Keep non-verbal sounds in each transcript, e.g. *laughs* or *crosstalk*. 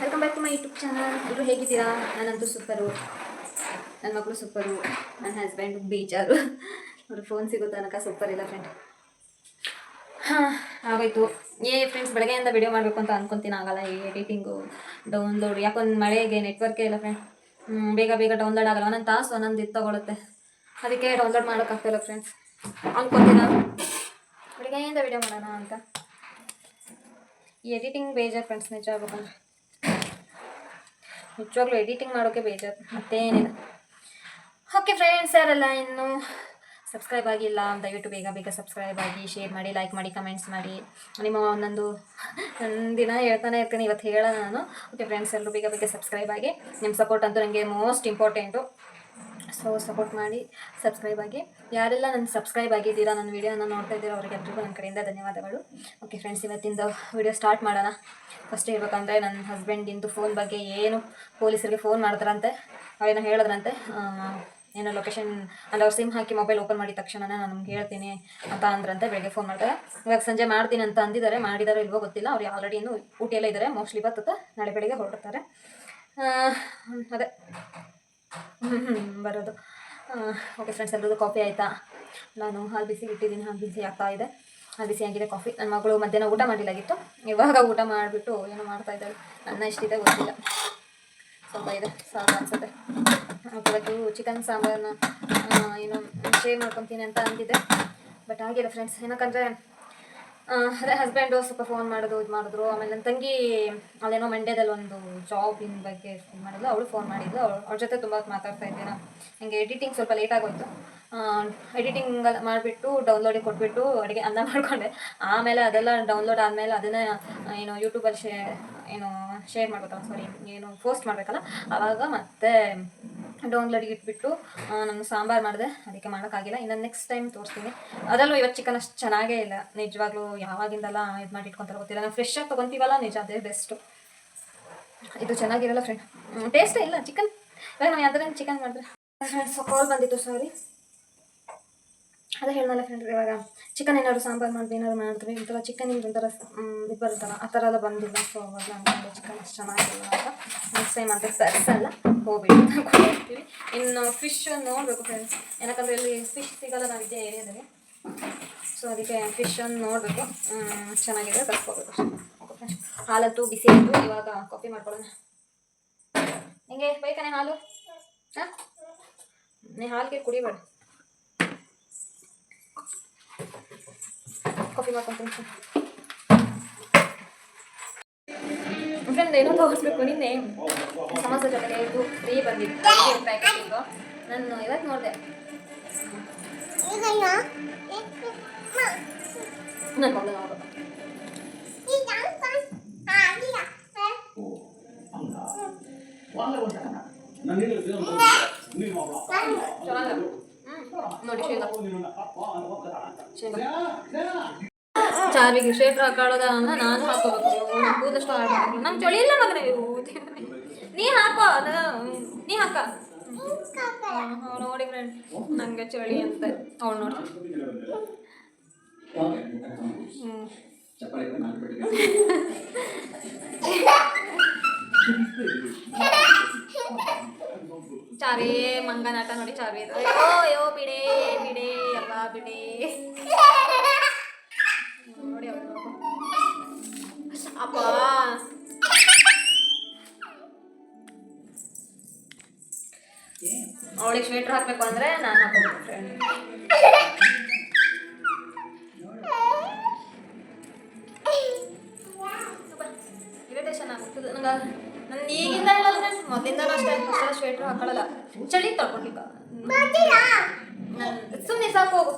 Welcome back to my YouTube channel ಎಲ್ಲರೂ ಹೇಗಿದ್ದೀರಾ ನಾನಂತೂ ಸೂಪರು ನನ್ನ ಮಕ್ಕಳು ಸೂಪರು ನನ್ನ ಹಸ್ಬೆಂಡ್ ಬೇಜಾರು. ಅವರು ಫೋನ್ ಸಿಗೋ ತನಕ ಸೂಪರ್ ಇಲ್ಲ ಫ್ರೆಂಡ್ ಹಾಂ, ಆಗೋಯ್ತು. ಏ ಫ್ರೆಂಡ್ಸ್ ಬೆಳಗ್ಗೆಯಿಂದ ವಿಡಿಯೋ ಮಾಡಬೇಕು ಅಂತ ಅನ್ಕೊಂತೀನಿ. ಆಗಲ್ಲ, ಈ ಎಡಿಟಿಂಗು ಡೌನ್ಲೋಡ್ ಯಾಕೊಂದು ಮಳೆಗೆ ನೆಟ್ವರ್ಕೇ ಇಲ್ಲ ಫ್ರೆಂಡ್ ಬೇಗ ಬೇಗ ಡೌನ್ಲೋಡ್ ಆಗಲ್ಲ. ಒಂದೊಂದು ತಾಸು, ಒಂದೊಂದು ಇದು ತಗೊಳುತ್ತೆ. ಅದಕ್ಕೆ ಡೌನ್ಲೋಡ್ ಮಾಡೋಕ್ಕಾಗ್ತಿಲ್ಲ ಫ್ರೆಂಡ್ಸ್ ಅನ್ಕೊತೀನ ಬೆಳಗ್ಗೆಯಿಂದ ವಿಡಿಯೋ ಮಾಡೋಣ ಅಂತ. ಈ ಎಡಿಟಿಂಗ್ ಬೇಜಾರು ಫ್ರೆಂಡ್ಸ್ ನಿಜ ಆಗ್ಬೇಕಂದ್ರೆ ನಿಜವಾಗ್ಲೂ ಎಡಿಟಿಂಗ್ ಮಾಡೋಕ್ಕೆ ಬೇಜಾರು, ಮತ್ತೇನಿಲ್ಲ. ಓಕೆ ಫ್ರೆಂಡ್ಸ್ ಯಾರೆಲ್ಲ ಇನ್ನು ಸಬ್ಸ್ಕ್ರೈಬ್ ಆಗಿಲ್ಲ ದಯವಿಟ್ಟು ಬೇಗ ಬೇಗ ಸಬ್ಸ್ಕ್ರೈಬ್ ಆಗಿ ಶೇರ್ ಮಾಡಿ ಲೈಕ್ ಮಾಡಿ ಕಮೆಂಟ್ಸ್ ಮಾಡಿ. ನಿಮ್ಮ ಒಂದೊಂದು ದಿನ ಹೇಳ್ತಾನೆ ಇರ್ತೀನಿ, ಇವತ್ತು ಹೇಳೋಣ ನಾನು. ಓಕೆ ಫ್ರೆಂಡ್ಸ್ ಎಲ್ಲರೂ ಬೇಗ ಬೇಗ ಸಬ್ಸ್ಕ್ರೈಬ್ ಆಗಿ. ನಿಮ್ಮ ಸಪೋರ್ಟ್ ಅಂತೂ ನನಗೆ ಮೋಸ್ಟ್ ಇಂಪಾರ್ಟೆಂಟು ಸೊ ಸಪೋರ್ಟ್ ಮಾಡಿ ಸಬ್ಸ್ಕ್ರೈಬ್ ಆಗಿ. ಯಾರೆಲ್ಲ ನನ್ನ ಸಬ್ಸ್ಕ್ರೈಬ್ ಆಗಿದ್ದೀರಾ ನನ್ನ ವೀಡಿಯೋನ ನೋಡ್ತಾ ಇದ್ದೀರೋ ಅವರಿಗೆಲ್ರಿಗೂ ನನ್ನ ಕಡೆಯಿಂದ ಧನ್ಯವಾದಗಳು. ಓಕೆ ಫ್ರೆಂಡ್ಸ್ ಇವತ್ತಿಂದ ವಿಡಿಯೋ ಸ್ಟಾರ್ಟ್ ಮಾಡೋಣ. ಫಸ್ಟ್ ಹೇಳ್ಬೇಕಂದ್ರೆ ನನ್ನ ಹಸ್ಬೆಂಡಿಂದು ಫೋನ್ ಬಗ್ಗೆ ಏನು ಪೊಲೀಸರಿಗೆ ಫೋನ್ ಮಾಡಿದ್ರಂತೆ ಅವ್ರೇನೋ ಹೇಳಿದ್ರಂತೆ. ಏನೋ ಲೊಕೇಶನ್ ಅಲ್ಲಿ ಅವ್ರು ಸಿಮ್ ಹಾಕಿ ಮೊಬೈಲ್ ಓಪನ್ ಮಾಡಿದ ತಕ್ಷಣನೇ ನಾನು ನಮ್ಗೆ ಹೇಳ್ತೀನಿ ಅಂತ ಅಂದ್ರಂತೆ, ಬೆಳಗ್ಗೆ ಫೋನ್ ಮಾಡ್ತಾರೆ. ಇವಾಗ ಸಂಜೆ ಮಾಡ್ತೀನಿ ಅಂತ ಅಂದಿದ್ದಾರೆ, ಮಾಡಿದಾರೋ ಇಲ್ವೋ ಗೊತ್ತಿಲ್ಲ. ಅವ್ರು ಆಲ್ರೆಡಿ ಇನ್ನೂ ಊಟಿಯಲ್ಲೇ ಇದ್ದಾರೆ. ಮೋಸ್ಟ್ಲಿ ಇವತ್ತು ನಾಳೆ ಬೆಳಿಗ್ಗೆ ಹೊರಡ್ತಾರೆ. ಅದೇ. ಬರೋದು. ಓಕೆ ಫ್ರೆಂಡ್ಸ್ ಎಲ್ಲರದು ಕಾಫಿ ಆಯಿತಾ? ನಾನು ಹಾಲು ಬಿಸಿ ಇಟ್ಟಿದ್ದೀನಿ, ಹಾಲು ಬಿಸಿ ಆಗ್ತಾ ಇದೆ. ಹಾಲು ಬಿಸಿ ಆಗಿದೆ ಕಾಫಿ ನನ್ನ ಮಗಳು ಮಧ್ಯಾಹ್ನ ಊಟ ಮಾಡಿಲ್ಲಾಗಿತ್ತು ಇವಾಗ ಊಟ ಮಾಡಿಬಿಟ್ಟು ಏನೋ ಮಾಡ್ತಾ ಇದ್ದಾಳೆ. ಅನ್ನ ಎಷ್ಟಿದೆ ಗೊತ್ತಿಲ್ಲ. ಸ್ವಲ್ಪ ಇದೆ, ಸಾಕು ಅನ್ಸುತ್ತೆ. ಇವತ್ತು ಚಿಕನ್ ಸಾಂಬಾರನ್ನ ಏನು ಶೇರ್ ಮಾಡ್ಕೊತೀನಿ ಅಂತ ಅಂದಿದ್ದೆ. ಬಟ್ ಆಗಿಲ್ಲ ಫ್ರೆಂಡ್ಸ್ ಏನಕ್ಕಂದರೆ ಅದೇ ಹಸ್ಬೆಂಡು ಸ್ವಲ್ಪ ಫೋನ್ ಮಾಡೋದು, ಇದು ಮಾಡಿದ್ರು. ಆಮೇಲೆ ನನ್ನ ತಂಗಿ, ಅಲ್ಲೇನೋ ಮಂಡ್ಯದಲ್ಲಿ ಒಂದು ಜಾಬಿನ ಬಗ್ಗೆ ಇದು ಮಾಡಿದ್ಲು. ಅವಳು ಫೋನ್ ಮಾಡಿದ್ಲು. ಅವಳು ಅವ್ರ ಜೊತೆ ತುಂಬ ಮಾತಾಡ್ತಾ ಇದ್ದೆ ನಾನು. ನನಗೆ ಎಡಿಟಿಂಗ್ ಸ್ವಲ್ಪ ಲೇಟ್ ಆಗೋಯ್ತು. ಎಡಿಟಿಂಗ್ ಮಾಡಿಬಿಟ್ಟು ಡೌನ್ಲೋಡಿಗೆ ಕೊಟ್ಬಿಟ್ಟು ಅಡುಗೆ ಅನ್ನ ಮಾಡಿಕೊಂಡೆ. ಆಮೇಲೆ ಅದೆಲ್ಲ ಡೌನ್ಲೋಡ್ ಆದಮೇಲೆ ಅದನ್ನು ಏನು ಯೂಟ್ಯೂಬಲ್ಲಿ ಶೇ, ಏನು ಶೇರ್ ಮಾಡ್ಬೇಕಲ್ಲ ಸಾರಿ ಏನು ಪೋಸ್ಟ್ ಮಾಡಬೇಕಲ್ಲ? ಆವಾಗ ಮತ್ತೆ ಡೌನ್ಲೋಡ್ಗೆ ಇಟ್ಬಿಟ್ಟು ನಾನು ಸಾಂಬಾರು ಮಾಡಿದೆ, ಅದಕ್ಕೆ ಮಾಡೋಕ್ಕಾಗಿಲ್ಲ. ಇನ್ನು ನೆಕ್ಸ್ಟ್ ಟೈಮ್ ತೋರಿಸ್ತೀನಿ. ಅದರಲ್ಲೂ ಇವತ್ತು ಚಿಕನ್ ಅಷ್ಟು ಚೆನ್ನಾಗೇ ಇಲ್ಲ. ನಿಜವಾಗ್ಲೂ ಯಾವಾಗಿಂದಲ್ಲ ಇದು ಮಾಡಿ ಇಟ್ಕೊಂತಾರೆ ಗೊತ್ತಿಲ್ಲ. ನಾವು ಫ್ರೆಶ್ ಆಗಿ ತೊಗೊತೀವಲ್ಲ, ನಿಜ ಅದೇ ಬೆಸ್ಟು ಇದು ಚೆನ್ನಾಗಿರಲ್ಲ ಫ್ರೆಂಡ್ ಟೇಸ್ಟೇ ಇಲ್ಲ ಚಿಕನ್ ಇವಾಗ ನಾವು ಯಾವ್ದಾರ ಚಿಕನ್ ಮಾಡಿದ್ರೆ. ಫ್ರೆಂಡ್ಸ್ ಕಾಲ್ ಬಂದಿತ್ತು ಸಾರಿ ಅದೇ ಹೇಳಲ್ಲ ಫ್ರೆಂಡ್ಸ್ ಇವಾಗ ಚಿಕನ್ ಏನಾದ್ರು ಸಾಂಬಾರು ಮಾಡಿದ್ರೆ ಏನಾದ್ರು ಮಾಡಿದ್ರೆ ಒಂಥರ ಚಿಕನ್ ಒಂಥರ ಇದು ಆ ಥರ ಎಲ್ಲ ಬಂದಿಲ್ಲ. ಸೊ ಅವಾಗ ನಾನು ಚಿಕನ್ ಅಷ್ಟು ಚೆನ್ನಾಗಿಲ್ಲ ಅಂತ. ನೆಕ್ಸ್ಟ್ ಟೈಮ್ ಅಂತ ಸರಿಸಲ್ಲ ಹೋಗ್ಬಿಟ್ಟು ಹೋಗ್ತೀವಿ ಇನ್ನು ಫಿಶ್ ನೋಡಬೇಕು ಫ್ರೆಂಡ್ಸ್ ಏನಕ್ಕಂದ್ರೆ ಇಲ್ಲಿ ಫಿಶ್ ಸಿಗಲ್ಲ ನಾವು ಇದೇ ಏರಿಯಾದಲ್ಲಿ ಸೊ ಅದಕ್ಕೆ ಫಿಶ್ ಒಂದು ನೋಡಬೇಕು ಚೆನ್ನಾಗಿದೆ ತರ್ಸ್ಕೋಬೇಕು ಹಾಲಂತೂ ಬಿಸಿ ಆಯಿತು ಇವಾಗ ಕಾಫಿ ಮಾಡ್ಕೊಳ್ಳೋಣ. ಹೆಂಗೆ? ಬೈಕಾನೆ ಹಾಲು? ಹಾಂ? ನೀ ಹಾಲಿಗೆ ಕುಡಿಬೇಡ. ಕಾಫಿ ಮಾಡ್ಕೊಂತೀನಿ ಫ್ರೆಂಡ್ ಏನೋ ತೋರಿಸ್ಬೇಕು ನಿನ್ನೆ. ಸಮೋಸ ಜೊತೆಗೆ ಇದು ಫ್ರೀ ಬಂದಿತ್ತು. ಪ್ಯಾಕೆಟಿಂಗು ನಾನು ಇವತ್ತು ನೋಡಿದೆ. ನನ್ನ ಮಗಳು ನೋಡ್ಬೇಕು ಚೆನ್ನಾಗಿದೆ ಹ್ಞೂ ನೋಡಿ ಶೇಂಗಾ. ಶೇಂಗಾ. ಚಾರ್ವಿಗೆ ಶೇಟ್ರ್ ಅಂದ್ರೆ ನಾನು ಹಾಕೋಬೇಕು. ಕೂದಷ್ಟು ಹಾಕೋಬೇಕು. ನಂಗೆ ಚಳಿ ಇಲ್ಲ ಮಗನೇ ನೀ ಹಾಕೋ ಅದ ನೀ ಹಾಕ. ನೋಡಿ ಫ್ರೆಂಡ್ ನಂಗೆ ಚಳಿ ಅಂತ. ಅವಳು ನೋಡಿ. ಚಾರಿ ಮಂಗನಾಟ ನೋಡಿ ಚಾರಿ ಅಯ್ಯೋ ಅಯ್ಯೋ, ಬಿಡೇ ಬಿಡೇ ಅಲ್ಲ ಬಿಡೆ. ನೋಡಿ ನೋಡು. ಅಪ್ಪ. ಅವಳಿಗೆ ಸ್ವೆಟ್ರ್ ಹಾಕ್ಬೇಕು ಅಂದ್ರೆ ನಾನು ಹಾಕೋಬೇಕು ಇರಿಟೇಷನ್ ಆಗ್ತದೆ ನಂಗೆ ನನ್ನ ಈಗಿಂದ ಫ್ರೆಂಡ್ ಮೊದಲಿಂದನೂ ಅಷ್ಟೇ. ಅಷ್ಟೆಲ್ಲ ಸ್ವೆಟ್ರ್ ಹಾಕೊಳ್ಳಲ್ಲ ಚಳಿ ತಡ್ಕೊಳ್ಲಿಕ್ಕ ಸುಮ್ಮನೆ ಸಾಕು ಹೋಗು.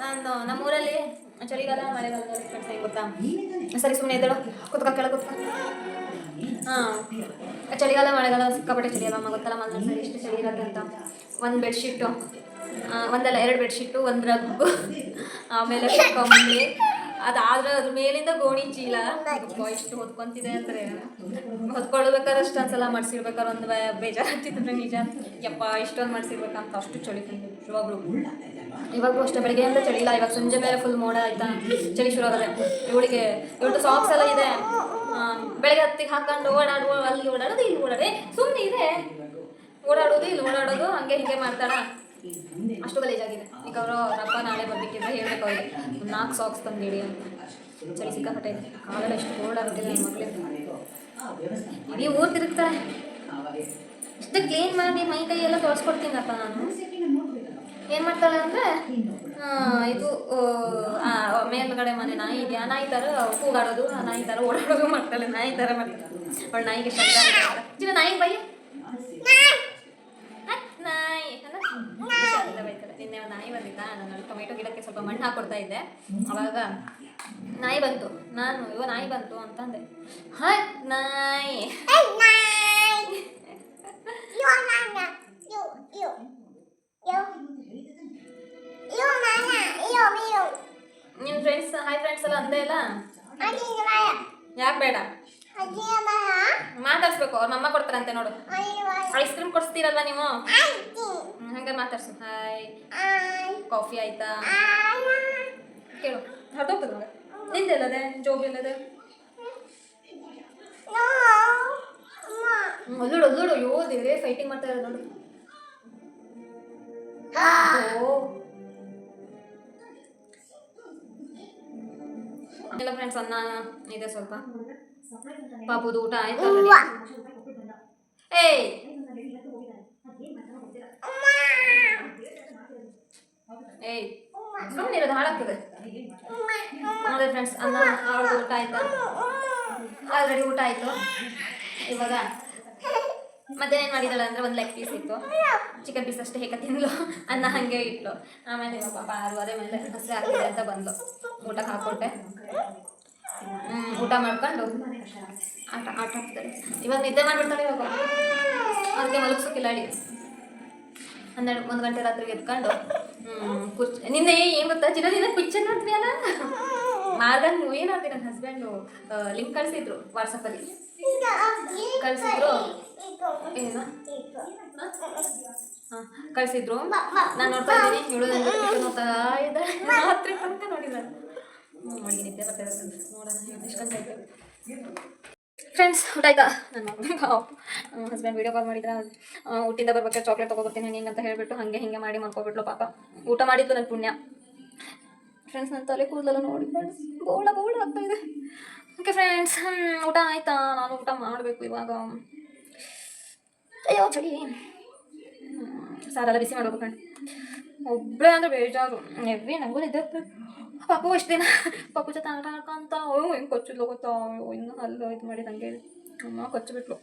ನಾನು ನಮ್ಮೂರಲ್ಲಿ ಚಳಿಗಾಲ ಮಳೆಗಾಲ ಗೊತ್ತಾ? ಸರಿ ಸುಮ್ಮನೆ ಎದ್ದಳು. ಕುತ್ಕ, ಕೆಳಗೆ ಕುತ್ಕ. ಹಾಂ. ಚಳಿಗಾಲ, ಮಳೆಗಾಲ ಸಿಕ್ಕಾಪಟ್ಟೆ ಚಳಿ ಅಲ್ಲಮ್ಮ ಗೊತ್ತಲ್ಲ, ಮಲ್ನಾಡು ಸರಿ ಎಷ್ಟು ಚಳಿ ಇರುತ್ತೆ ಅಂತ. ಒಂದು ಬೆಡ್ಶೀಟು ಒಂದಲ್ಲ, ಎರಡು ಬೆಡ್ಶೀಟು ಒಂದು ರಗ್ಗು ಆಮೇಲೆ ಕಮ್ಮಿ. ಅದಾದ್ರೆ ಅದ್ರ ಮೇಲಿಂದ ಗೋಣಿ ಚೀಲ. ಎಷ್ಟು ಹೊತ್ಕೊಂತಿದೆ ಅಂದ್ರೆ ಹೊತ್ಕೊಳ್ಬೇಕಾದ್ರೆ ಅಷ್ಟು ಒಂದ್ಸಲ ಮಾಡ್ಸಿರ್ಬೇಕಾದ್ರೆ ಒಂದು ಬೇಜಾರಾಗ್ತಿತ್ತು ನಿಜ. ಯಪ್ಪ, ಇಷ್ಟೊಂದು ಮಾಡ್ಸಿರ್ಬೇಕಂತ. ಅಷ್ಟು ಚಳಿ ಇವಾಗೂ ಅಷ್ಟೇ, ಬೆಳಿಗ್ಗೆ ಅಂತ ಚಳಿ ಇಲ್ಲ. ಇವಾಗ ಸಂಜೆ ಮೇಲೆ ಫುಲ್ ಮೋಡ ಆಯ್ತಾ, ಚಳಿ ಶುರು ಆಗದೆ ಇವಳಿಗೆ ಇವತ್ತು ಸಾಕ್ಸ್ ಎಲ್ಲ ಇದೆ. ಬೆಳಗ್ಗೆ ಹತ್ತಿಗೆ ಹಾಕೊಂಡು ಓಡಾಡುವ ಅಲ್ಲಿ ಓಡಾಡೋದು, ಇಲ್ಲಿ ಓಡಾಡಿ. ಸುಮ್ಮನೆ ಇದೆ. ಓಡಾಡೋದು, ಇಲ್ಲಿ ಓಡಾಡೋದು, ಹಂಗೆ ಹಿಂಗೆ ಮಾಡ್ತಾಳ. ಅಷ್ಟು ಗಲೀಜಾಗಿದೆ. ಈಗ ಅವರು ರಪ್ಪ ನಾಳೆ ಬರ್ಬೇಕಿದ್ರೆ ಹೇಳ್ಬೇಕು ಅವ್ರಿಗೆ. ನಾಲ್ಕು ಸಾಕ್ಸ್ ತಂದಿಡಿ ಅಂತ. ಚಳಿ ಸಿಕ್ಕಾಪಟ್ಟೆ ಕಾಲೆಲ್ಲ ಎಷ್ಟು ಕೋಲ್ಡ್ ಮಕ್ಕಳಿಗೆ ಇಡೀ ಊರು ತಿರುಗ್ತಾಳೆ ಇಷ್ಟು ಕ್ಲೀನ್ ಮಾಡಿ ಮೈ ಕೈ ಎಲ್ಲ ತೋರಿಸ್ಕೊಡ್ತೀನಪ್ಪ ನಾನು. ಏನು ಮಾಡ್ತಾಳೆ ಅಂದರೆ ಇದು ಮೇಲ್ಗಡೆ ಮನೆ ನಾಯಿ ಇದೆಯಾ ನಾಯಿ ಥರ ಕೂಗಾಡೋದು ನಾಯಿ ಥರ ಓಡಾಡೋದು ಮಾಡ್ತಾಳೆ. ನಾಯಿ ಥರ ಮಾಡ್ತಾಳೆ ಅವಳು ನಾಯಿಗೆ ಶಬ್ದ. ಚಿನ್ನ ನಾಯಿ ಬೈ. ನಾಯಿ? ಶಬ್ದ ಬೈತಾಳೆ. ನಿನ್ನೆ ನಾಯಿ ಬಂದಿದ್ದ ನಾನು ಟೊಮೆಟೊ ಗಿಡಕ್ಕೆ ಸ್ವಲ್ಪ ಮಣ್ಣು ಹಾಕೊಡ್ತಾ ಇದ್ದೆ. ಅವಾಗ ನಾಯಿ ಬಂತು. ನಾನು ಇವ ನಾಯಿ ಬಂತು ಅಂತಂದೆ ಹಟ್ ನಾಯಿ. ನಿಮ್ಮ ಫ್ರೆಂಡ್ಸ್ ಹಾಯ್ ಫ್ರೆಂಡ್ಸ್ ಎಲ್ಲ ಅಂದೇ ಇಲ್ಲ? ಯಾಕೆ ಬೇಡ? ಮಾತಾಡ್ಸ್ಬೇಕು ಅವ್ರ ಮಮ್ಮ ಕೊಡ್ತಾರಂತೆ ನೋಡು. ಐಸ್ ಕ್ರೀಮ್ ಕೊಡಿಸ್ತೀರಲ್ವಾ ನೀವು? ಹಂಗಾರೆ ಹಂಗೆ ಮಾತಾಡ್ಸು. ಹಾಯ್ ಕಾಫಿ ಆಯ್ತಾ? ಕೇಳು. ಹೊರಟೋಗ್ತದೆ ಮಗ ನಿಂದೆಲ್ಲದೆ ಜೋಬಿ ಎಲ್ಲದೆ? ಅಲ್ಲುಡು ಒಲ್ಲುಡು ಯೋ ದೇವ್ರೆ ಫೈಟಿಂಗ್ ಮಾಡ್ತಾ ಇರೋದು ನೋಡು. ಓ ಎಲ್ಲ ಫ್ರೆಂಡ್ಸ್ ಅನ್ನ ಇದೆ ಸ್ವಲ್ಪ. ಪಾಪುದು ಊಟ ಆಯ್ತು? ಏಯ್! ಏಯ್ ಸುಮ್ಮನೆ ಇರೋದು ಹಾಳಾಗ್ತದೆ. ನೋಡಿ ಫ್ರೆಂಡ್ಸ್ ಅನ್ನ ಅವ್ರದ್ದು ಊಟ ಆಯ್ತಾ? ಆಲ್ರೆಡಿ ಊಟ ಆಯಿತು. ಇವಾಗ ಮಧ್ಯಾಹ್ನ ಏನು ಮಾಡಿದಾಳೆ ಅಂದರೆ ಒಂದು ಲೆಗ್ ಪೀಸ್ ಇತ್ತು. ಚಿಕನ್ ಪೀಸ್ ಅಷ್ಟೇ ಹೇಗೆ ತಿಂದ್ಲು. ಅನ್ನ ಹಾಗೆ ಇಟ್ಲು. ಆಮೇಲೆ ಪಾಪ ಆರೂವರೆ ಮೇಲೆ ಹಸಿ ಆಗ್ತಿದೆ ಅಂತ ಬಂದು ಊಟಕ್ಕೆ ಹಾಕ್ಕೊಟ್ಟೆ. ಹ್ಮ್, ಊಟ ಮಾಡ್ಕೊಂಡು ಆಟ ಆಟ ಆಡ್ತಾರೆ ಇವಾಗ ನಿದ್ದೆ ಮಾಡಿಬಿಡ್ತಾಳೆ ಇವಾಗ. ಅದಕ್ಕೆ ಮಲಗಿಸೋಕಿಲ್ಲ ಅಡಿ. ಹನ್ನೆರಡು, ಒಂದು ಗಂಟೆ ರಾತ್ರಿ ಎತ್ಕೊಂಡು ಕುರ್ಚಿ, ನಿನ್ನೆ ಏನು ಗೊತ್ತಾ? ಚಿನ್ನ, ನಿನ್ನ ಪಿಕ್ಚರ್ ಅಲ್ಲ ಮಾರ್ಗನ್ ನೋಡ್ತೀನಿ ನನ್ನ ಹಸ್ಬೆಂಡು ಲಿಂಕ್ ಕಳಿಸಿದ್ರು ವಾಟ್ಸಪ್ಪಲ್ಲಿ ಕಳಿಸಿದ್ರು. ಏನು? ಹಾಂ, ಕಳಿಸಿದ್ರು. ನಾನು ನೋಡ್ತಾ ಇದ್ದೀನಿ. ಜೊತೆ ನೋಡ್ತಾ ಇದ್ದಾಳೆ. ರಾತ್ರಿ ತನಕ ನೋಡಿದ್ದಾಳೆ ಫ್ರೆಂಡ್ಸ್ ಊಟ ಆಯ್ತಾ? ನನ್ನ ಮಗ ಹಸ್ಬೆಂಡ್ ವೀಡಿಯೋ ಕಾಲ್ ಮಾಡಿದ್ರೆ? ಊಟಿಂದ ಬರ್ಬೇಕಾದ್ರೆ ಚಾಕ್ಲೇಟ್ ತೊಗೊಬರ್ತೀನಿ, ಹಂಗೆ ಹಿಂಗೆ ಅಂತ ಹೇಳ್ಬಿಟ್ಟು ಹಾಗೆ ಹಿಂಗೆ ಮಾಡಿ ಮಾಡ್ಕೊಬಿಟ್ಲು ಪಾಪ. ಊಟ ಮಾಡಿದ್ದು ನನ್ನ ಪುಣ್ಯ. ಫ್ರೆಂಡ್ಸ್ ನನ್ನ ತಲೆ ಕೂದಲೆಲ್ಲ ನೋಡಿ ಫ್ರೆಂಡ್ಸ್ ಬೋಳ ಬೋಳ ಆಗ್ತಾ ಇದೆ. ಓಕೆ ಫ್ರೆಂಡ್ಸ್ ಊಟ ಆಯ್ತಾ? ನಾನು ಊಟ ಮಾಡಬೇಕು ಇವಾಗ. ಅಯ್ಯೋ, ಚಳಿ. ಸಾರೆಲ್ಲ ಬಿಸಿ ಮಾಡಬೇಕು ಫ್ರೆಂಡ್ ಒಬ್ಬಳೇ ಅಂದ್ರೆ ಬೇಜಾರು. ಎವ್ರಿ ನಂಗೂ ನಿದ್ದೆ ಪಾಪು ಎಷ್ಟು ದಿನ ಪಾಪು ಜೊತೆ ಆಟ ಆಡ್ಕೊಂತ ಅಯ್ಯೋ ಹಿಂಗೆ ಕೊಚ್ಚಿದ್ಲು ಗೊತ್ತಾ? ಅಯ್ಯೋ, ಇನ್ನು ಅಲ್ಲೋ ಇದು ಮಾಡಿ ಹಂಗೆ ಅಮ್ಮ ಕೊಚ್ಚಿಬಿಟ್ಲು.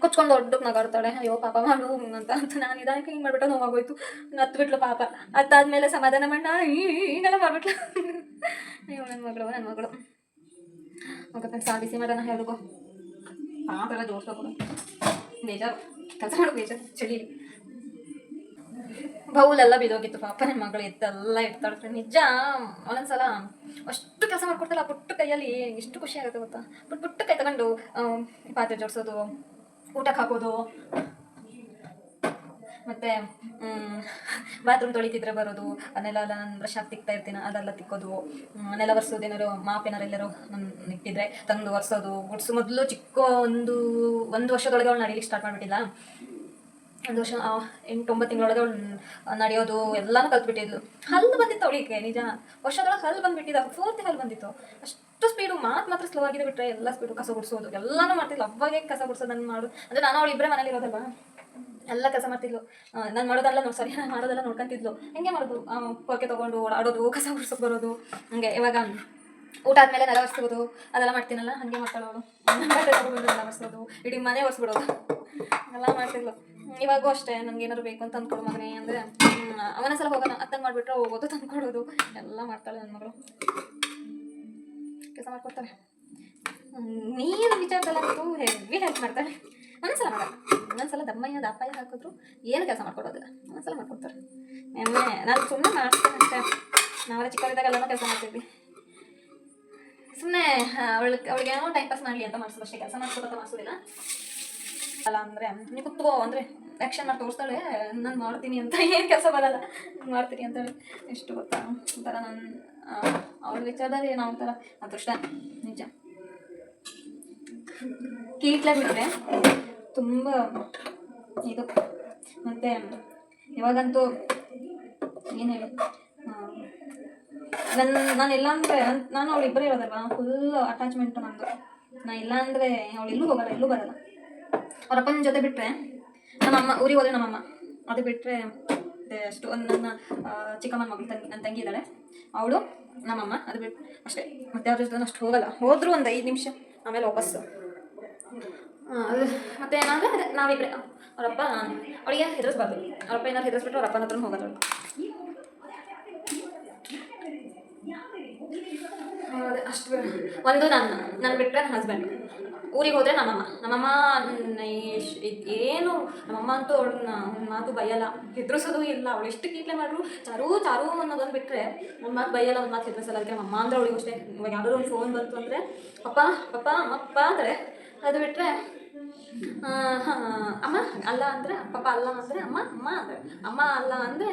ಕೊಚ್ಕೊಂಡು ದೊಡ್ಡ ನಗಾಡ್ತಾಳೆ. ಅಯ್ಯೋ, ಪಾಪ ಮಾಡು ಅಂತ ಅಂತ ನಾನು ನಿಧಾನಕ್ಕೆ ಹಿಂಗೆ ಮಾಡ್ಬಿಟ್ಟು ನೋವಾಗೋಯ್ತು. ನತ್ತು ಬಿಟ್ಲು ಪಾಪ. ಅದಾದ್ಮೇಲೆ ಸಮಾಧಾನ ಮಾಡ ಹಿಂಗೆಲ್ಲ ಮಾಡ್ಬಿಟ್ಲು. ಅಯ್ಯೋ ನನ್ನ ಮಗಳು ನನ್ನ ಮಗಳು. ಫ್ರೆಂಡ್ಸ್ ಆ ಬಿಸಿ ಮಾಡೋಣ ಹೇಳ್ಬೇಕು ಪಾಪ ಎಲ್ಲ ಜೋಡಿಸ್ಬೇಕು ಬೇಜಾರು. ಕೆಲಸ ಮಾಡೋದು ಬೇಜಾರು. ಚಳಿ. ಬೌಲೆಲ್ಲ ಬಿದೋಗಿತ್ತು. ಪಾಪ ಮಗಳು ಎತ್ತೆಲ್ಲ ಇಡ್ತಾಳೆ. ನಿಜ, ಒಂದೊಂದ್ಸಲ ಅಷ್ಟು ಕೆಲಸ ಮಾಡ್ಕೊಡ್ತಲ್ಲ ಪುಟ್ಟು ಕೈಯಲ್ಲಿ, ಎಷ್ಟು ಖುಷಿ ಆಗುತ್ತೆ ಗೊತ್ತಾ? ಬಟ್ ಪುಟ್ಟ ಕೈ ತಗೊಂಡು ಪಾತ್ರೆ ಜೋಡಿಸೋದು, ಊಟಕ್ಕೆ ಹಾಕೋದು, ಮತ್ತೆ ಬಾತ್ರೂಮ್ ತೊಳಿತಿದ್ರೆ ಬರೋದು, ಅದನ್ನೆಲ್ಲ ನಾನು ಬ್ರಷ್ ಹಾಕಿ ತಿಕ್ತಾ ಇರ್ತೀನಿ, ಅದೆಲ್ಲ ತಿಕ್ಕೋದು ನೆಲ ಒರೆಸೋದು ಏನಾರು ಮಾಪ್ ಏನಾರು ಎಲ್ಲರೂ ನನ್ನ ಇಟ್ಟಿದ್ರೆ ತಂದು ಒರೆಸೋದು ಗುಡ್ಸು ಮೊದಲು ಚಿಕ್ಕ ಒಂದು ಒಂದು ವರ್ಷದೊಳಗೆ ಅವಳು ನಡೀಲಿಕ್ಕೆ ಸ್ಟಾರ್ಟ್ ಮಾಡಿಬಿಟ್ಟಿಲ್ಲ ಒಂದು ವರ್ಷ ಎಂಟು ಒಂಬತ್ತು ತಿಂಗಳೊಳಗೆ ಅವಳು ನಡೆಯೋದು ಎಲ್ಲಾನು ಕಲ್ತ್ಬಿಟ್ಟಿದ್ಲು. ಹಲ್ಲು ಬಂದಿತ್ತು ಅವಳಿಗೆ, ನಿಜ. ವರ್ಷದೊಳಗೆ ಹಲ್ಲು ಬಂದ್ಬಿಟ್ಟಿದ್ದ, ಪೂರ್ತಿ ಹಲ್ಲು ಬಂದಿತ್ತು. ಅಷ್ಟು ಸ್ಪೀಡು ಮಾತು ಮಾತ್ರ ಸ್ಲೋ ಆಗಿದೆ ಬಿಟ್ಟರೆ ಎಲ್ಲ ಸ್ಪೀಡು ಕಸ ಗುಡಿಸೋದು. ಎಲ್ಲಾನು ಮಾಡ್ತಿದ್ಲು. ಅವಾಗೆ ಕಸ ಗುಡಿಸೋದನ್ನು ಮಾಡು. ಅಂದರೆ ನಾನು ಅವಳು ಇಬ್ಬರೇ ಮನೇಲಿ ಇರೋದಲ್ವಾ? ಎಲ್ಲ ಕಸ ಮಾಡ್ತಿದ್ಲು. ನಾನು ಮಾಡೋದಲ್ಲ ನೋಡಿ, ಸರಿ, ನಾನು ಮಾಡೋದೆಲ್ಲ ನೋಡ್ಕೊಂತಿದ್ಲು. ಹೆಂಗೆ ಮಾಡೋದು. ಪೋಕೆ ತೊಗೊಂಡು ಓಡಾಡೋದು, ಕಸ ಗುಡಿಸೋಕೆ ಬರೋದು. ಹಂಗೆ, ಇವಾಗ ಊಟ ಆದ್ಮೇಲೆ ನೆಲ ಒರೆಸ್ಬೋದು, ಅದೆಲ್ಲ ಮಾಡ್ತೀನಲ್ಲ, ಹಾಗೆ ತಗೊಂಡು ನೆಲ ಒರೆಸೋದು ಇಡೀ ಮನೆ ಒರೆಸ್ಬಿಡೋದು. ಎಲ್ಲ ಮಾಡ್ತಿದ್ಲು. ಇವಾಗೂ ಅಷ್ಟೇ ನನಗೆ ಏನಾದ್ರು ಬೇಕು ಅಂತ ಅಂದ್ಕೊಡು ಮಗನೇ, ಅಂದರೆ ಅವನಸಲ ಹೋಗೋಣ ಅತ್ತಂಗೆ ಮಾಡಿಬಿಟ್ರೆ ಹೋಗೋದು ತಂದ್ಕೊಡೋದು ಎಲ್ಲ ಮಾಡ್ತಾಳೆ ನನ್ನ ಮಗಳು. ಕೆಲಸ ಮಾಡ್ಕೊಡ್ತಾರೆ ನೀನ್ ವಿಚಾರದಲ್ಲಂತೂ ಹೆವಿ ಹೆಲ್ಪ್ ಮಾಡ್ತಾಳೆ. ಒಂದೊಂದ್ಸಲ ಮಾಡಲ್ಲ. ಒಂದೊಂದ್ಸಲ ದಮ್ಮಯ್ಯ ದಪ್ಪಯ್ಯ ಹಾಕಿದ್ರು, ಏನು ಕೆಲಸ ಮಾಡ್ಕೊಡೋದಿಲ್ಲ. ಒಂದೊಂದ್ಸಲ ಮಾಡ್ಕೊಡ್ತಾರೆ. ಎಮ್ಮೆ ನಾನು ಸುಮ್ಮನೆ ಮಾಡ್ತೇನೆ ಅಷ್ಟೇ. ನಾವೆಲ್ಲ ಚಿಕ್ಕವರಿದ್ದಾಗ ಎಲ್ಲ ಕೆಲಸ ಮಾಡ್ತಿದ್ವಿ. ಸುಮ್ಮನೆ ಅವಳಿಗೆ ಅವಳಿಗೆ ಏನೋ ಟೈಮ್ ಪಾಸ್ ಮಾಡಲಿ ಅಂತ ಮಾಡಿಸೋದು ಅಷ್ಟೇ, ಕೆಲಸ ಮಾಡಿಸ್ಕೊತ ಮಾಡಿಸೋದಿಲ್ಲ. ಅಲ್ಲ ಅಂದರೆ ನೀವು ಕುತ್ಕೋ, ಅಂದರೆ ಆ್ಯಕ್ಷನ್ ಮಾಡಿ ತೋರಿಸ್ತಾಳೆ ನಾನು ಮಾಡ್ತೀನಿ ಅಂತ, ಏನು ಕೆಲಸ ಬರಲ್ಲ. ಮಾಡ್ತೀನಿ ಅಂತೇಳಿ ಎಷ್ಟು ಗೊತ್ತಾ? ಒಂಥರ ನನ್ನ ಅವ್ರ ವಿಚಾರದಲ್ಲಿ ಏನೋ ಒಂಥರ ಅದೃಷ್ಟ, ನಿಜ. ಕೀಟ್ಲೆ ಬಿಟ್ಟರೆ ತುಂಬ ಇದು. ಮತ್ತು, ಇವಾಗಂತೂ, ಏನು ಹೇಳಿ? ನನ್ನ ನಾನು ಇಲ್ಲ ಅಂದರೆ ನಾನು ಅವಳು ಇಬ್ಬರೇ ಇರೋದಲ್ವಾ? ಫುಲ್ ಅಟ್ಯಾಚ್ಮೆಂಟ್ ನಮ್ಮದು ನಾ ಇಲ್ಲ ಅಂದರೆ ಅವಳು ಎಲ್ಲೂ ಹೋಗಲ್ಲ, ಎಲ್ಲೂ ಬರಲ್ಲ. ಅವ್ರ ಅಪ್ಪನ ಜೊತೆ ಬಿಟ್ಟರೆ ನಮ್ಮಮ್ಮ, ಊರಿಗೆ ಹೋದ್ರೆ ನಮ್ಮಮ್ಮ. ಅದು ಬಿಟ್ಟರೆ ಅಷ್ಟು ಒಂದು ನನ್ನ ಚಿಕ್ಕಮ್ಮನ ಮಗಳು ತಂಗಿ ನನ್ನ ತಂಗಿ ಇದ್ದಾಳೆ. ಅವಳು ನಮ್ಮಮ್ಮ, ಅದು ಬಿಟ್ಟು ಅಷ್ಟೇ. ಮತ್ತೆ ಅವ್ರ ಜೊತೆ ಅಷ್ಟು ಹೋಗಲ್ಲ. ಹೋದ್ರು ಒಂದು ಐದು ನಿಮಿಷ, ಆಮೇಲೆ ವಾಪಸ್ಸು ಮತ್ತೆ ಏನಾದ್ರೆ ನಾವಿಬ್ಬರೇ ಅವರಪ್ಪ ಅವಳಿಗೆ ಹೆದರ್ಸ್ಬಾರ್ದು. ಅವರಪ್ಪ ಏನಾದ್ರು ಹೆದರ್ಸ್ಬಿಟ್ರೆ ಅವ್ರ ಅಪ್ಪನ ಹತ್ರ ಹೋಗೋದು. ಅವಳು ಅಷ್ಟು ಒಂದು ನನ್ನ ನಾನು ಬಿಟ್ಟರೆ ನನ್ನ ಹಸ್ಬೆಂಡ್ ಊರಿಗೆ ಹೋದರೆ ನಮ್ಮಮ್ಮ. ನಮ್ಮಮ್ಮ ಏನು, ನಮ್ಮಮ್ಮ ಅಂತೂ ಅವಳನ್ನ ಮಾತು ಬೈಯಲ್ಲ. ಹೆದರ್ಸೋದು ಇಲ್ಲ. ಅವಳು ಎಷ್ಟು ಕೀಟ್ಲೆ ಮಾಡ್ರು ಚಾರು ಚಾರು ಅನ್ನೋದೊಂದು ಬಿಟ್ಟರೆ ಒಂದು ಮಾತು ಬೈಯಲ್ಲ, ಒಂದು ಮಾತು ಹೆದರ್ಸಲ್ಲ. ಅದಕ್ಕೆ ನಮ್ಮಮ್ಮ ಅಂದ್ರೆ ಅವಳಿಗೆ ಅಷ್ಟೇ. ಇವಾಗ ಒಂದು ಫೋನ್ ಬಂತು ಅಂದರೆ, ಪಪ್ಪ ಪಪ್ಪ, ಅಮ್ಮಪ್ಪ ಅಂದರೆ ಅದು ಬಿಟ್ಟರೆ ಅಮ್ಮ, ಅಲ್ಲ ಅಂದರೆ, ಪಪ್ಪ ಅಲ್ಲ ಅಂದರೆ, ಅಮ್ಮ ಅಮ್ಮ ಅಂದರೆ, ಅಮ್ಮ ಅಲ್ಲ ಅಂದರೆ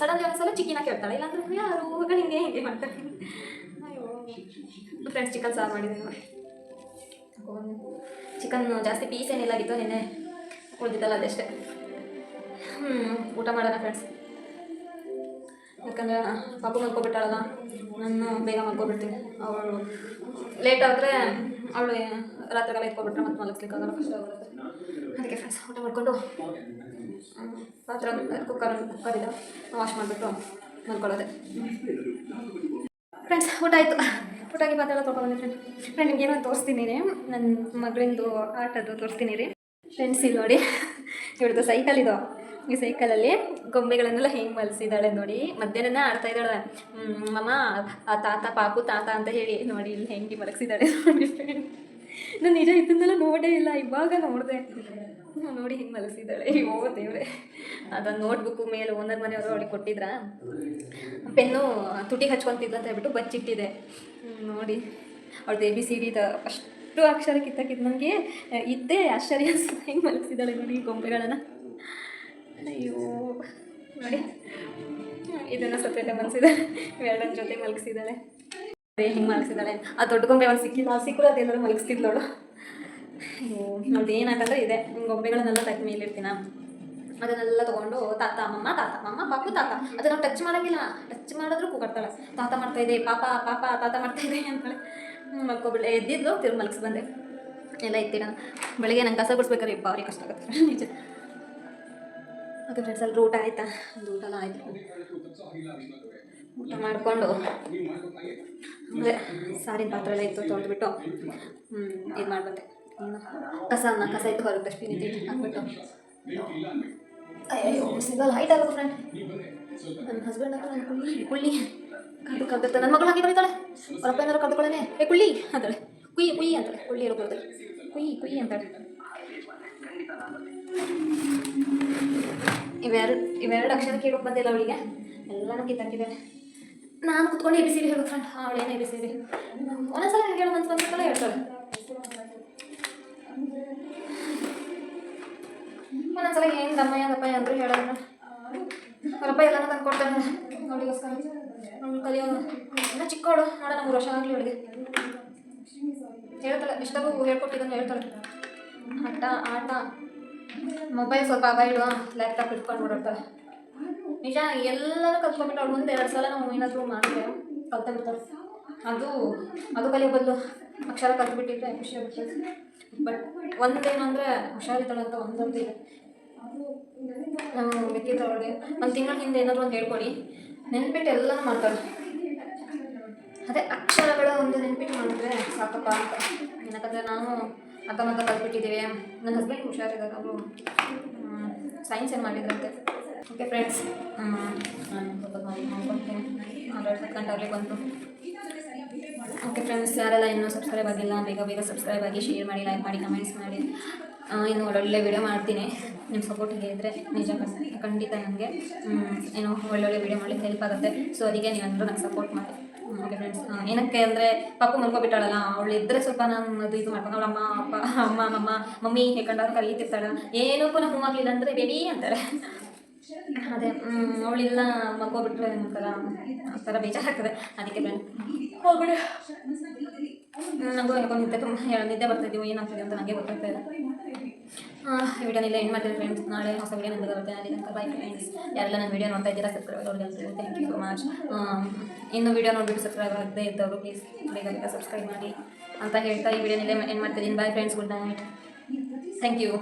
ಸಡನ್ಲಿ ಒಂದ್ಸಲ ಚಿಕ್ಕಿನ ಕೇಳ್ತಾಳೆ. ಇಲ್ಲಾಂದ್ರೆ ಯಾರು? ಹಿಂಗೆ ಹಿಂಗೆ ಮಾಡ್ತಾರೆ ಫ್ರೆಂಡ್ಸ್ ಚಿಕನ್ ಸಾರು ಮಾಡಿದ್ದೀನಿ ನೋಡಿ. ಚಿಕನ್ ಜಾಸ್ತಿ ಪೀಸ್ ಏನಿಲ್ಲಾಗಿತ್ತು ನಿನ್ನೆ. ಉಳಿದಿದ್ದಲ್ಲ ಅದಷ್ಟೇ. ಊಟ ಮಾಡೋಣ ಫ್ರೆಂಡ್ಸ್ ಯಾಕಂದರೆ ಪಾಪು ಮಲ್ಕೊಬಿಟ್ಟಾಳಲ್ಲ, ನಾನು ಬೇಗ ಮಲ್ಕೊಬಿಡ್ತೀನಿ. ಅವಳು ಲೇಟ್ ಆದರೆ ಅವಳು ರಾತ್ರಿಗೆಲ್ಲ ಇಟ್ಕೊಬಿಟ್ರೆ ಮತ್ತೆ ಮಲಗಿಸ್ಲಿಕ್ಕಾಗಲ್ಲ ಕಷ್ಟ ಆಗುತ್ತೆ ಅದಕ್ಕೆ ಫ್ರೆಂಡ್ಸ್ ಊಟ ಮಾಡಿಕೊಂಡು ಪಾತ್ರೆ ಕುಕ್ಕರ್ ಕುಕ್ಕರ್ ಇದೆ ವಾಶ್ ಮಾಡಿಬಿಟ್ಟು ಮಲ್ಕೊಳ್ಳೋದೆ. ಫ್ರೆಂಡ್ಸ್ ಊಟ ಆಯಿತು. ಊಟಕ್ಕೆ ಪಾತ್ರೆ ಎಲ್ಲ ತೊಗೊಂಡು ಫ್ರೆಂಡ್ ಫ್ರೆಂಡ್ ಏನೋ ತೋರಿಸ್ತೀನಿ ರೀ. ನನ್ನ ಮಗಳಿಂದು ಆಟದ್ದು ತೋರಿಸ್ತೀನಿ ರೀ. ಫ್ರೆಂಡ್ಸ್ ಇಲ್ಲಿ ನೋಡಿ. ಇವಳದು ಸೈಕಲ್ ಇದು. ಈ ಸೈಕಲಲ್ಲಿ ಗೊಂಬೆಗಳನ್ನೆಲ್ಲ ಹೆಂಗೆ ಮಲಸಿದ್ದಾಳೆ ನೋಡಿ. ಮಧ್ಯಾಹ್ನ ಆಡ್ತಾ ಇದ್ದಾಳೆ. ಮಮ್ಮ ತಾತ, ಪಾಪು, ತಾತ ಅಂತ ಹೇಳಿ ನೋಡಿ ಇಲ್ಲಿ ಹೆಂಗೆ ಮಲಗಿಸಿದ್ದಾಳೆ ನೋಡಿ ಫ್ರೆಂಡ್ ನಾನು ನಿಜ ಇದನ್ನೆಲ್ಲ ನೋಡೇ ಇಲ್ಲ, ಇವಾಗ ನೋಡಿದೆ. ನೋಡಿ ಹಿಂಗೆ ಮಲಗಿಸಿದ್ದಾಳೆ. ಅಯ್ಯೋ, ದೇವ್ರೆ. ಅದೊಂದು ನೋಟ್ಬುಕ್ಕು ಮೇಲೆ ಓನರ್ ಮನೆಯವರು ಅವಳಿಗೆ ಕೊಟ್ಟಿದ್ರಾ? ಪೆನ್ನು ತುಟಿ ಹಚ್ಕೊಂತಿದ್ದ ಅಂತ ಹೇಳ್ಬಿಟ್ಟು ಬಚ್ಚಿಟ್ಟಿದೆ. ನೋಡಿ. ಅವ್ಳದ್ದು ಎ ಬಿ ಸಿ ಡಿದ ಅಷ್ಟು ಅಕ್ಷರ ಕಿತ್ತಾಕಿದ್ದು ನನಗೆ ಇದ್ದೇ ಆಶ್ಚರ್ಯ ಹಿಂಗೆ ಮಲಗಿಸಿದ್ದಾಳೆ ನೋಡಿ ಗೊಂಬೆಗಳನ್ನು. ಅಯ್ಯೋ, ನೋಡಿ. ಇದನ್ನು ಸಪ್ರೇಟಾಗಿ ಮಲಗಿಸಿದ್ದಾಳೆ ಎರಡನ ಜೊತೆ ಮಲಗಿಸಿದ್ದಾಳೆ. ಹಿಂಗೆ ಮಲಗಿಸಿದ್ದಾಳೆ ಆ ದೊಡ್ಡ ಗೊಂಬೆ ಒಂದು ಸಿಕ್ಕಿಲ್ಲ ಸಿಕ್ಕಿಲ್ಲ ಅದೇನಾದ್ರು ಮಲಗಿಸ್ತಿದ್ಲೋಳು ಅಯ್ಯೋ ಅದು ಏನಾಗಂದ್ರೆ ಇದೆ. ಗೊಂಬೆಗಳನ್ನೆಲ್ಲ ತೆಗೆದ ಮೇಲೆ ಇರ್ತೀನ ಅದನ್ನೆಲ್ಲ ತೊಗೊಂಡು ತಾತ, ಅಮ್ಮಮ್ಮ, ತಾತ ಮಮ್ಮ ಪಾಪು, ತಾತ. ಅದು ಟಚ್ ಮಾಡೋಂಗಿಲ್ಲ. ಟಚ್ ಮಾಡಿದ್ರು ಕೂಗಾಡ್ತಾಳೆ. ತಾತ ಮಾಡ್ತಾ ಇದೆ, ಪಾಪ ಪಾಪ, ತಾತ ಮಾಡ್ತಾ ಇದೆ ಅಂತಾಳೆ ಮಲ್ಕೊಬಿಡ್ಲೆ. ಎದ್ದಿದ್ಲು ತಿರು ಮಲಗಿಸಿ ಬಂದೆ. ಎಲ್ಲ ಇತ್ತೀರ ಬೆಳಿಗ್ಗೆ ನಂಗೆ ಕಸ ಬಿಡಿಸ್ಬೇಕಾದ್ರೆ ಇಪ್ಪ ಅವ್ರಿಗೆ ಕಷ್ಟ ಆಗುತ್ತೆ. *laughs* ನಿಜ. ಓಕೆ ಫ್ರೆಂಡ್ಸ್ ಅಲ್ಲಿ ಊಟ ಆಯಿತಾ? ಒಂದು ಊಟ ಎಲ್ಲ ಆಯಿತು. ಊಟ ಮಾಡಿಕೊಂಡು. ಅಂದರೆ ಸಾರಿನ ಪಾತ್ರೆ ಎಲ್ಲ ಇತ್ತು ತೊಳೆದ್ಬಿಟ್ಟು ಇದು ಮಾಡಿಬಿಟ್ಟೆ. ಕಸನ ಕಸ ಇತ್ತು ಹೊರಗೆ ಡಸ್ಟ್ಬಿನ್ ಇತ್ತು ಹಾಕ್ಬಿಟ್ಟು. ಅಯ್ಯೋ ಸಿಗಲ್ಲ ಹೈಟ್ ಆಗೋದು ಫ್ರೆಂಡ್ ನನ್ನ ಹಸ್ಬೆಂಡ್ ಹತ್ರ ಕುಳ್ಳಿ ಕುಳ್ಳಿ. ಕದ್ದು ಕದ್ದಿರ್ತ ನನ್ನ ಮಗಳು ಹಾಗೆ ಬರೀತಾಳೆ. ಅವರಪ್ಪ ಏನಾದ್ರು ಕದ್ಕೊಳ್ಳೇನೆ ಏ, ಕುಳ್ಳಿ, ಅಂತಾಳೆ. ಕುಯ್ ಕುಯ್ ಅಂತಾಳೆ. ಕುಳ್ಳಿ ಇರೋ ಬರ್ತಾಳೆ ಕುಯ್ ಕುಯ್ ಅಂತಾಳೆ. ಇವೆರಡು ಇವೆರಡು ಅಕ್ಷರ ಕೇಳೋಕೆ ಬಂದಿಲ್ಲ ಅವಳಿಗೆ. ಎಲ್ಲನೂ ಕಿತ್ತಾಕಿದ್ದಾಳೆ. ನಾನು ಕುತ್ಕೊಂಡು ಎ ಬಿ ಸಿ ಡಿ ಹೇಳೋ ಫ್ರೆಂಡ್ ಅವಳೇನು ಎ ಬಿ ಸಿ ಡಿ? ಒಂದೊಂದ್ಸಲ ಹೇಳೋ ಮನ್ಸು ಸಲ ಹೇಳ್ತಾಳೆ ಒಂದೊಂದ್ಸಲ ಏನು ದಮ್ಮ ಏನಪ್ಪ ಅಂದ್ರೆ ಹೇಳೋಣ ಅವರಪ್ಪ ಎಲ್ಲನೂ ತಂದು ಕೊಡ್ತಾನೆ. ಅವಳಿಗೋಸ್ಕರ ಇನ್ನೂ ಚಿಕ್ಕವಳು ನೋಡೋಣ, ಮೂರು ವರ್ಷ ಆಗಲಿ ಅವಳಿಗೆ. ಹೇಳ್ತಾಳೆ. ಎಷ್ಟಾಗೂ ಹೇಳ್ಕೊಟ್ಟಿದ್ದನ್ನು ಹೇಳ್ತಾಳೆ. ಆಟ ಆಟ. ಮೊಬೈಲ್ ಸ್ವಲ್ಪ ಅವಾಯ್ಡು ಲ್ಯಾಪ್ಟಾಪ್ ಇಟ್ಕೊಂಡು ಓಡಾಡ್ತಾಳೆ. ನಿಜ ಎಲ್ಲನೂ ಕಲ್ತ್ಕೊಂಡ್ಬಿಟ್ಟು ಅವ್ರು ಮುಂದೆ ಎರಡು ಸಲ ನಾವು ಏನಾದರೂ ಮಾಡಿದ್ರೆ ಕಲ್ತ ಬಿಡ್ತಾರೆ. ಅದು ಅದು ಕಲಿಯೋ ಬದಲು ಅಕ್ಷರ ಕಲ್ತ್ಬಿಟ್ಟಿದ್ರೆ ಖುಷಿ ಆಗುತ್ತೆ. ಬಟ್ ಒಂದೇನಂದರೆ ಹುಷಾರಿದ್ದಾಳೆ ಅಂತ ಒಂದೊಂದು ಇದೆ. ಬೇಕಿದ್ರೆ ಅವಳಿಗೆ ಒಂದು ತಿಂಗಳ ಹಿಂದೆ ಏನಾದರೂ ಒಂದು ಹೇಳ್ಕೊಡಿ. ನೆನ್ಪಿಟ್ಟು ಎಲ್ಲನೂ ಮಾಡ್ತಾರೆ. ಅದೇ ಅಕ್ಷರಗಳ ಒಂದು ನೆನ್ಪಿಟ್ಟು ಮಾಡಿದ್ರೆ ಸಾಕಪ್ಪ ಅಂತ. ಯಾಕಂದರೆ ನಾನು ಅಕ್ಕ ಮಕ್ಕ ಕಲ್ತ್ಬಿಟ್ಟಿದ್ದೀವಿ. ನನ್ನ ಹಸ್ಬೆಂಡ್ ಹುಷಾರಿದ್ದಾರೆ ಅವರು ಸೈನ್ಸ್ ಏನು ಮಾಡಿದ್ರಂತೆ. ಓಕೆ ಫ್ರೆಂಡ್ಸ್ ಓಕೆ ಫ್ರೆಂಡ್ಸ್ ಯಾರೆಲ್ಲ ಇನ್ನೂ ಸಬ್ಸ್ಕ್ರೈಬ್ ಆಗಿಲ್ಲ, ಬೇಗ ಬೇಗ ಸಬ್ಸ್ಕ್ರೈಬ್ ಆಗಿ ಶೇರ್ ಮಾಡಿ ಲೈಕ್ ಮಾಡಿ ಕಮೆಂಟ್ಸ್ ಮಾಡಿ. ಇನ್ನು ಒಳ್ಳೊಳ್ಳೆ ವಿಡಿಯೋ ಮಾಡ್ತೀನಿ. ನಿಮ್ಮ ಸಪೋರ್ಟ್ ಹೀಗೆ ಇದ್ದರೆ ನಿಜ ಖಂಡಿತ- ನನಗೆ ಏನೋ ಒಳ್ಳೊಳ್ಳೆ ವಿಡಿಯೋ ಮಾಡಲಿಕ್ಕೆ ಹೆಲ್ಪ್ ಆಗುತ್ತೆ. ಸೊ ಅದಕ್ಕೆ ನೀವೆಲ್ಲರೂ ನಂಗೆ ಸಪೋರ್ಟ್ ಮಾಡಿ. ಓಕೆ ಫ್ರೆಂಡ್ಸ್ ಏನಕ್ಕೆ ಅಂದರೆ ಪಪ್ಪು ಮಲ್ಕೊಬಿಟ್ಟಾಳಲ್ಲ, ಅವಳು ಇದ್ದರೆ ಸ್ವಲ್ಪ ನಾನು ಅದು ಇದು ಮಾಡ್ಕೊಂಡು ಅವಳ ಅಮ್ಮ ಅಪ್ಪ, ಅಮ್ಮ, ಮಮ್ಮ, ಮಮ್ಮಿ ಹೇಳ್ಕೊಂಡವ್ರು ಕರೀತಿರ್ತಾಳೆ. ಏನಕ್ಕೂ ನಾವು ಹೂ ಆಗಲಿಲ್ಲ ಅಂದರೆ ಬೇಬಿ ಅಂತಾಳೆ ಅದೇ ಅವಳಿಲ್ಲ ಆ ಒಂಥರ ಒಂಥರ ಬೇಜಾರಾಗ್ತದೆ. ಅದಕ್ಕೆ ಫ್ರೆಂಡ್ ಹೋಗ್ಬಿಡು. ನನಗೂ ಯಾಕೋ ನಿದ್ದೆ ತುಂಬ ನಿದ್ದೆ ಬರ್ತಿದ್ದೀವಿ ಏನಾಗ್ತದೆ ಅಂತ ನನಗೆ ಗೊತ್ತಾಗ್ತಾ ಇಲ್ಲ. ವಿಡಿಯೋ ಇಲ್ಲ ಏನು ಮಾಡ್ತೀವಿ ಫ್ರೆಂಡ್ಸ್ ನಾಳೆ ಹೊಸ ವಿಡಿಯೋ ನಿಮಗೆ ಬರುತ್ತೆ. ಅಲ್ಲಿ ತನಕ ಬೈ ಫ್ರೆಂಡ್ಸ್ ಯಾರೆಲ್ಲ ನನ್ನ ವಿಡಿಯೋ ನೋಡ್ತಾ ಇದ್ದೀರಾ ಸಬ್ಸ್ಕ್ರೈಬ್ ಅವ್ರಿಗೆ ಥ್ಯಾಂಕ್ ಯು ಸೊ ಮಚ್ ಇನ್ನು ವಿಡಿಯೋ ನೋಡಿಬಿಟ್ಟು ಸಬ್ಸ್ಕ್ರೈಬ್ ಆಗದೆ ಇದ್ದವರು ಪ್ಲೀಸ್ ಬೇಗ ಬೇಗ ಸಬ್ಸ್ಕ್ರೈಬ್ ಮಾಡಿ ಅಂತ ಹೇಳ್ತಾ ಈ ವಿಡಿಯೋನೆಲ್ಲ ಏನು ಮಾಡ್ತಿದ್ದೀನಿ. Bye friends good night thank you